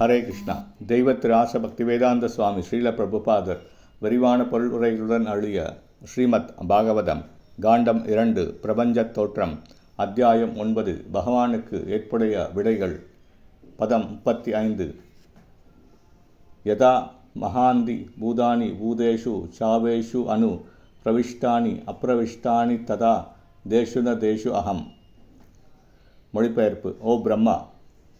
ஹரே கிருஷ்ணா. தெய்வ திராச பக்தி வேதாந்த சுவாமி ஸ்ரீல பிரபுபாதர் விரிவான பொருளுரைகளுடன் அழிய ஸ்ரீமத் பாகவதம் காண்டம் இரண்டு பிரபஞ்சத் தோற்றம் அத்தியாயம் ஒன்பது பகவானுக்கு ஏற்புடைய விடைகள் பதம் முப்பத்தி ஐந்து யதா மகாந்தி பூதானி பூதேஷு சாவேஷு அணு பிரவிஷ்டானி அப்பிரவிஷ்டானி ததா தேஷுன தேஷு அகம். மொழிபெயர்ப்பு ஓ பிரம்மா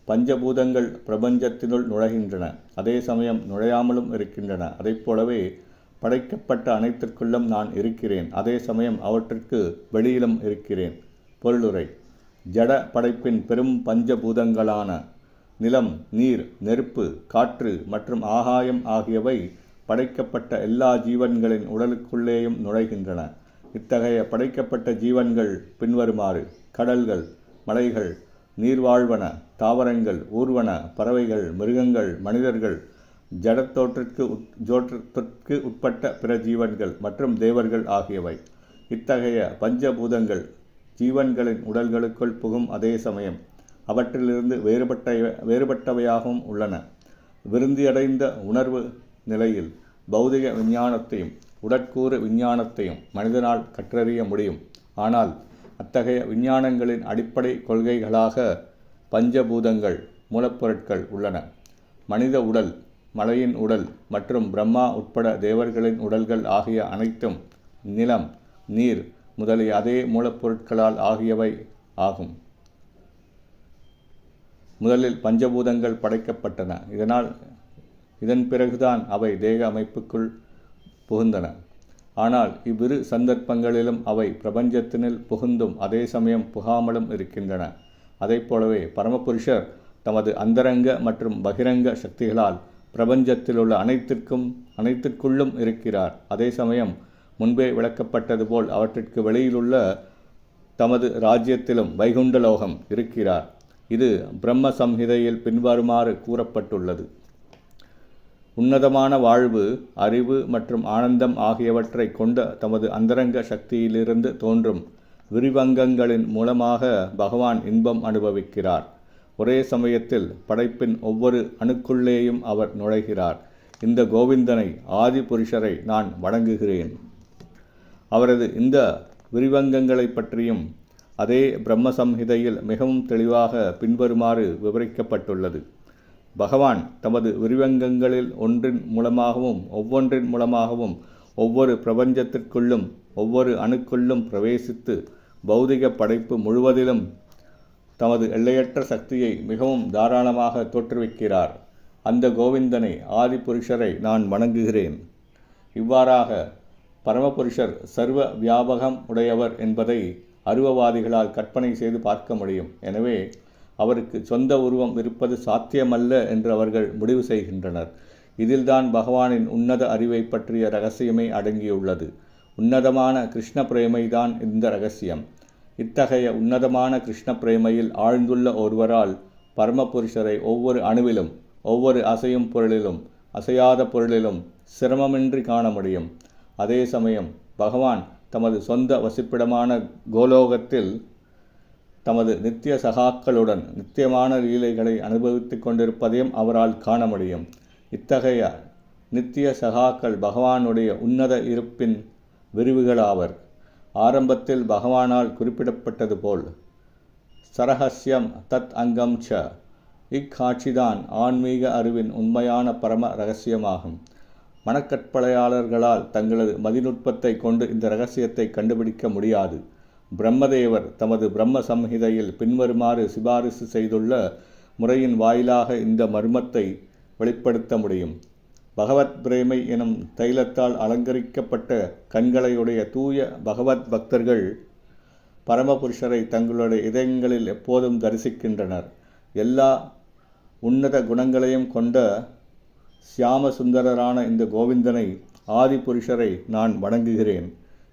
பஞ்சபூதங்கள் பிரபஞ்சத்தினுள் நுழைகின்றன. அதே சமயம் நுழையாமலும் இருக்கின்றன. அதைப் போலவே படைக்கப்பட்ட அனைத்திற்குள்ளும் நான் இருக்கிறேன். அதே சமயம் அவற்றிற்கு வெளியிலும் இருக்கிறேன். பொருளுரை. ஜட படைப்பின் பெரும் பஞ்சபூதங்களான நிலம் நீர் நெருப்பு காற்று மற்றும் ஆகாயம் ஆகியவை படைக்கப்பட்ட எல்லா ஜீவன்களின் உடலுக்குள்ளேயும் நுழைகின்றன. இத்தகைய படைக்கப்பட்ட ஜீவன்கள் பின்வருமாறு கடல்கள் மலைகள் நீர்வாழ்வன தாவரங்கள் ஊர்வன பறவைகள் மிருகங்கள் மனிதர்கள் ஜடத்தோற்றிற்கு உட் ஜோற்றத்திற்கு உட்பட்ட பிற ஜீவன்கள் மற்றும் தேவர்கள் ஆகியவை. இத்தகைய பஞ்சபூதங்கள் ஜீவன்களின் உடல்களுக்குள் புகும் அதே சமயம். அவற்றிலிருந்து வேறுபட்ட வேறுபட்டவையாகவும் உள்ளன. விருந்தியடைந்த உணர்வு நிலையில் பௌதிக விஞ்ஞானத்தையும் உடற்கூறு விஞ்ஞானத்தையும் மனிதனால் கற்றறிய முடியும். ஆனால் அத்தகைய விஞ்ஞானங்களின் அடிப்படை கொள்கைகளாக பஞ்சபூதங்கள் மூலப்பொருட்கள் உள்ளன. மனித உடல் மலையின் உடல் மற்றும் பிரம்மா உட்பட தேவர்களின் உடல்கள் ஆகிய அனைத்தும் நிலம் நீர் முதலிய அதே மூலப்பொருட்களால் ஆகியவை ஆகும். முதலில் பஞ்சபூதங்கள் படைக்கப்பட்டன. இதனால் இதன் பிறகுதான் அவை தேக அமைப்புக்குள் புகுந்தன. ஆனால் இவ்விரு சந்தர்ப்பங்களிலும் அவை பிரபஞ்சத்தினில் புகுந்தும் அதே சமயம் புகாமலும் இருக்கின்றன. அதைப் போலவே பரமபுருஷர் தமது அந்தரங்க மற்றும் பகிரங்க சக்திகளால் பிரபஞ்சத்தில் உள்ள அனைத்திற்கும் அனைத்திற்குள்ளும் இருக்கிறார். அதே சமயம் முன்பே விளக்கப்பட்டது போல் அவற்றிற்கு வெளியிலுள்ள தமது ராஜ்யத்திலும் வைகுண்டலோகம் இருக்கிறார். இது பிரம்ம சம்ஹிதையில் பின்வருமாறு கூறப்பட்டுள்ளது. உன்னதமான வாழ்வு அறிவு மற்றும் ஆனந்தம் ஆகியவற்றை கொண்ட தமது அந்தரங்க சக்தியிலிருந்து தோன்றும் விரிவங்கங்களின் மூலமாக பகவான் இன்பம் அனுபவிக்கிறார். ஒரே சமயத்தில் படைப்பின் ஒவ்வொரு அணுக்குள்ளேயும் அவர் நுழைகிறார். இந்த கோவிந்தனை ஆதி புருஷரை நான் வணங்குகிறேன். அவரது இந்த விரிவங்கங்களை பற்றியும் அதே பிரம்மசம்ஹிதையில் மிகவும் தெளிவாக பின்வருமாறு விவரிக்கப்பட்டுள்ளது. பகவான் தமது விரிவங்கங்களில் ஒன்றின் மூலமாகவும் ஒவ்வொன்றின் மூலமாகவும் ஒவ்வொரு பிரபஞ்சத்திற்குள்ளும் ஒவ்வொரு அணுக்குள்ளும் பிரவேசித்து பௌதிக படைப்பு முழுவதிலும் தமது எல்லையற்ற சக்தியை மிகவும் தாராளமாக தோற்றுவிக்கிறார். அந்த கோவிந்தனை ஆதி புருஷரை நான் வணங்குகிறேன். இவ்வாறாக பரமபுருஷர் சர்வ வியாபகம் உடையவர் என்பதை அருவவாதிகளால் கற்பனை செய்து பார்க்க முடியும். எனவே அவருக்கு சொந்த உருவம் இருப்பது சாத்தியமல்ல என்று அவர்கள் முடிவு செய்கின்றனர். இதில்தான் பகவானின் உன்னத அறிவை பற்றிய ரகசியமே அடங்கியுள்ளது. உன்னதமான கிருஷ்ண பிரேமைதான் இந்த ரகசியம். இத்தகைய உன்னதமான கிருஷ்ண பிரேமையில் ஆழ்ந்துள்ள ஒருவரால் பரமபுருஷரை ஒவ்வொரு அணுவிலும் ஒவ்வொரு அசையும் பொருளிலும் அசையாத பொருளிலும் சிரமமின்றி காண முடியும். அதே சமயம் பகவான் தமது சொந்த வசிப்பிடமான கோலோகத்தில் தமது நித்திய சகாக்களுடன் நித்தியமான லீலைகளை அனுபவித்து கொண்டிருப்பதையும் அவரால் காண முடியும். இத்தகைய நித்திய சகாக்கள் பகவானுடைய உன்னத இருப்பின் விரிவுகளாவர். ஆரம்பத்தில் பகவானால் குறிப்பிடப்பட்டது போல் சரஹஸ்யம் தத் அங்கம் ச இக்காட்சிதான் ஆன்மீக அறிவின் உண்மையான பரம ரகசியமாகும். மனக்கற்பளையாளர்களால் தங்களது மதிநுட்பத்தை கொண்டு இந்த ரகசியத்தை கண்டுபிடிக்க முடியாது. பிரம்மதேவர் தமது பிரம்ம சம்ஹிதையில் பின்வருமாறு சிபாரிசு செய்துள்ள முறையின் வாயிலாக இந்த மர்மத்தை வெளிப்படுத்த முடியும். பகவத் பிரேமை எனும் தைலத்தால் அலங்கரிக்கப்பட்ட கண்களையுடைய தூய பகவத் பக்தர்கள் பரமபுருஷரை தங்களுடைய இதயங்களில் எப்போதும் தரிசிக்கின்றனர். எல்லா உன்னத குணங்களையும் கொண்ட சியாம சுந்தரரான இந்த கோவிந்தனை ஆதி புருஷரை நான் வணங்குகிறேன்.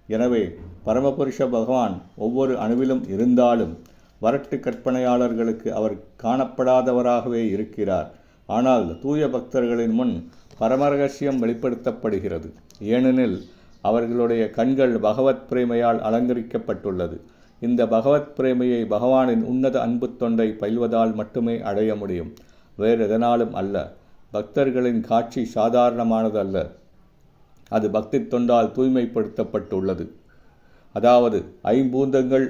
எனவே பரமபுருஷ பகவான் ஒவ்வொரு அணுவிலும் இருந்தாலும் வரட்டு கற்பனையாளர்களுக்கு அவர் காணப்படாதவராகவே இருக்கிறார். ஆனால் தூய பக்தர்களின் முன் பரமரகசியம் வெளிப்படுத்தப்படுகிறது. ஏனெனில் அவர்களுடைய கண்கள் பகவத் பிரேமையால் அலங்கரிக்கப்பட்டுள்ளது. இந்த பகவத் பிரேமையை பகவானின் உன்னத அன்பு தொண்டை பயில்வதால் மட்டுமே அடைய முடியும். வேறு எதனாலும் அல்ல. பக்தர்களின் காட்சி சாதாரணமானது அல்ல அது பக்தி தொண்டால் தூய்மைப்படுத்தப்பட்டுள்ளது. அதாவது ஐம்பூந்தங்கள்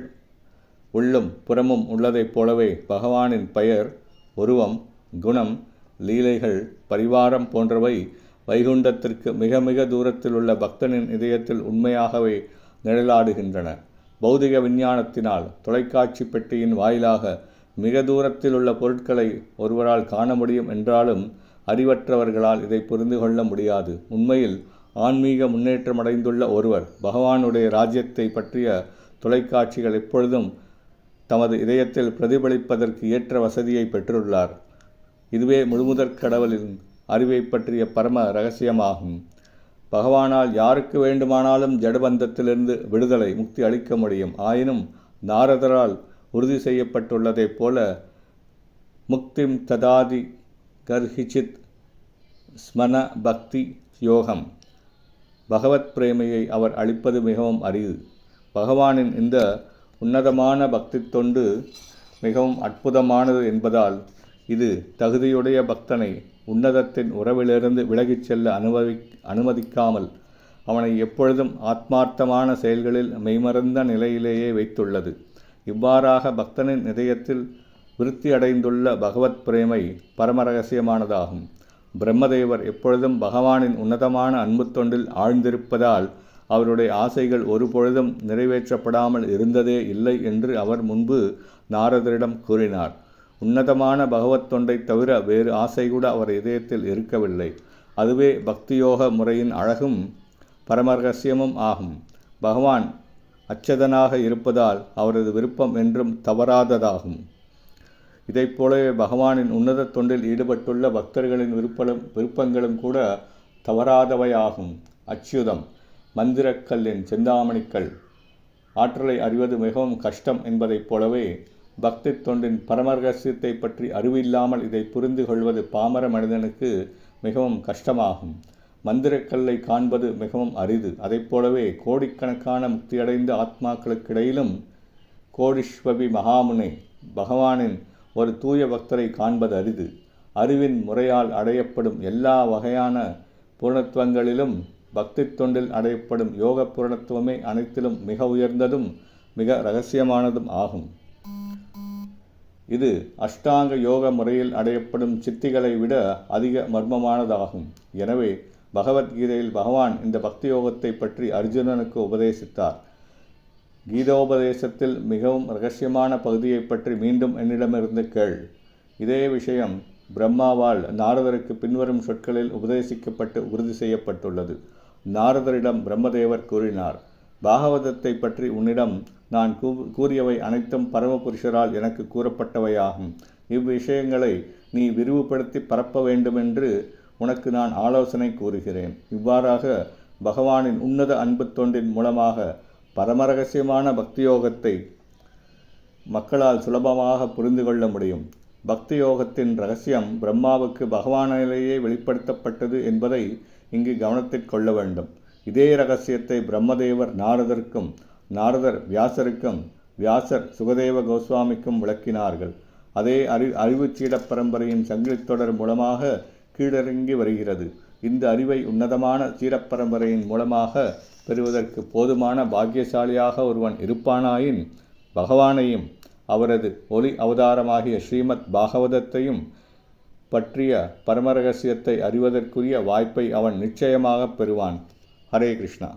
உள்ளும் புறமும் உள்ளதைப் போலவே பகவானின் பெயர் உருவம் குணம் லீலைகள் பரிவாரம் போன்றவை வைகுண்டத்திற்கு மிக மிக தூரத்தில் உள்ள பக்தனின் இதயத்தில் உண்மையாகவே நிழலாடுகின்றன. பௌதிக விஞ்ஞானத்தினால் தொலைக்காட்சி பெட்டியின் வாயிலாக மிக தூரத்தில் உள்ள பொருட்களை ஒருவரால் காண முடியும் என்றாலும் அறிவற்றவர்களால் இதை புரிந்து கொள்ள முடியாது. உண்மையில் ஆன்மீக முன்னேற்றமடைந்துள்ள ஒருவர் பகவானுடைய ராஜ்யத்தை பற்றிய தொலைக்காட்சிகள் எப்பொழுதும் தமது இதயத்தில் பிரதிபலிப்பதற்கு ஏற்ற வசதியை பெற்றுள்ளார். இதுவே முழுமுதற் கடவுளின் அறிவை பற்றிய பரம ரகசியமாகும். பகவானால் யாருக்கு வேண்டுமானாலும் ஜடபந்தத்திலிருந்து விடுதலை முக்தி அளிக்க முடியும். ஆயினும் நாரதரால் உறுதி செய்யப்பட்டுள்ளதைப் போல முக்திம் ததாதி கர்ஹிச்சித் ஸ்மன பக்தி யோகம். பகவத் பிரேமையை அவர் அளிப்பது மிகவும் அரிது. பகவானின் இந்த உன்னதமான பக்தி தொண்டு மிகவும் அற்புதமானது என்பதால் இது தகுதியுடைய பக்தனை உன்னதத்தின் உறவிலிருந்து விலகிச் செல்ல அனுபவி அனுமதிக்காமல் அவனை எப்பொழுதும் ஆத்மார்த்தமான செயல்களில் மெய்மறந்த நிலையிலேயே வைத்துள்ளது. இவ்வாறாக பக்தனின் இதயத்தில் விருத்தி அடைந்துள்ள பகவத் பிரேமை பரமரகசியமானதாகும். பிரம்மதேவர் எப்பொழுதும் பகவானின் உன்னதமான அன்பு தொண்டில் ஆழ்ந்திருப்பதால் அவருடைய ஆசைகள் ஒருபொழுதும் நிறைவேற்றப்படாமல் இருந்ததே இல்லை என்று அவர் முன்பு நாரதரிடம் கூறினார். உன்னதமான பகவத் தொண்டை தவிர வேறு ஆசை கூட அவர் இதயத்தில் இருக்கவில்லை. அதுவே பக்தியோக முறையின் அழகும் பரமரகசியமும் ஆகும். பகவான் அச்சதனாக இருப்பதால் அவரது விருப்பம் என்றும் தவறாததாகும். இதைப் போலவே பகவானின் உன்னத தொண்டில் ஈடுபட்டுள்ள பக்தர்களின் விருப்பலும் விருப்பங்களும் கூட தவறாதவையாகும். அச்சுதம் மந்திரக்கல்லின் செந்தாமணிக்கல் ஆற்றலை அறிவது மிகவும் கஷ்டம் என்பதைப் போலவே பக்தி தொண்டின் பரமரகசியத்தை பற்றி அறிவில்லாமல் இதை புரிந்து கொள்வது பாமர மனிதனுக்கு மிகவும் கஷ்டமாகும். மந்திரக்கல்லை காண்பது மிகவும் அரிது. அதைப் போலவே கோடிக்கணக்கான முக்தியடைந்த ஆத்மாக்களுக்கிடையிலும் கோடிஸ்வபி மகாமுனி பகவானின் ஒரு தூய பக்தரை காண்பது அரிது. அறிவின் முறையால் அடையப்படும் எல்லா வகையான பூர்ணத்துவங்களிலும் பக்தி தொண்டில் அடையப்படும் யோக பூரணத்துவமே அனைத்திலும் மிக உயர்ந்ததும் மிக ரகசியமானதும் ஆகும். இது அஷ்டாங்க யோக முறையில் அடையப்படும் சித்திகளை விட அதிக மர்மமானதாகும். எனவே பகவத்கீதையில் பகவான் இந்த பக்தி யோகத்தை பற்றி அர்ஜுனனுக்கு உபதேசித்தார். கீதோபதேசத்தில் மிகவும் ரகசியமான பகுதியை பற்றி மீண்டும் என்னிடமிருந்து கேள். இதே விஷயம் பிரம்மாவால் நாரதருக்கு பின்வரும் சொற்களில் உபதேசிக்கப்பட்டு உறுதி செய்யப்பட்டுள்ளது. நாரதரிடம் பிரம்மதேவர் கூறினார் பாகவதத்தை பற்றி உன்னிடம் நான் கூறியவை அனைத்தும் பரமபுருஷரால் எனக்கு கூறப்பட்டவையாகும். இவ்விஷயங்களை நீ விரிவுபடுத்தி பரப்ப வேண்டுமென்று உனக்கு நான் ஆலோசனை கூறுகிறேன். இவ்வாறாக பகவானின் உன்னத அன்பு தொண்டின் மூலமாக பரமரகசியமான பக்தியோகத்தை மக்களால் சுலபமாக புரிந்து கொள்ள முடியும். பக்தி யோகத்தின் ரகசியம் பிரம்மாவுக்கு பகவானிலேயே வெளிப்படுத்தப்பட்டது என்பதை இங்கு கவனத்தில் கொள்ள வேண்டும். இதே ரகசியத்தை பிரம்மதேவர் நாரதற்கும் நாரதர் வியாசருக்கும் வியாசர் சுகதேவ கோஸ்வாமிக்கும் விளக்கினார்கள். அதே அறி அறிவு சீடப் பரம்பரையின் சங்கிலித்தொடர் மூலமாக கீழிறங்கி வருகிறது. இந்த அறிவை உன்னதமான சீரப்பரம்பரையின் மூலமாக பெறுவதற்கு போதுமான பாக்கியசாலியாக ஒருவன் இருப்பானாயின் பகவானையும் அவரது ஒளி அவதாரமாகிய ஸ்ரீமத் பாகவதத்தையும் பற்றிய பரமரகசியத்தை அறிவதற்குரிய வாய்ப்பை அவன் நிச்சயமாக பெறுவான். ஹரே கிருஷ்ணா.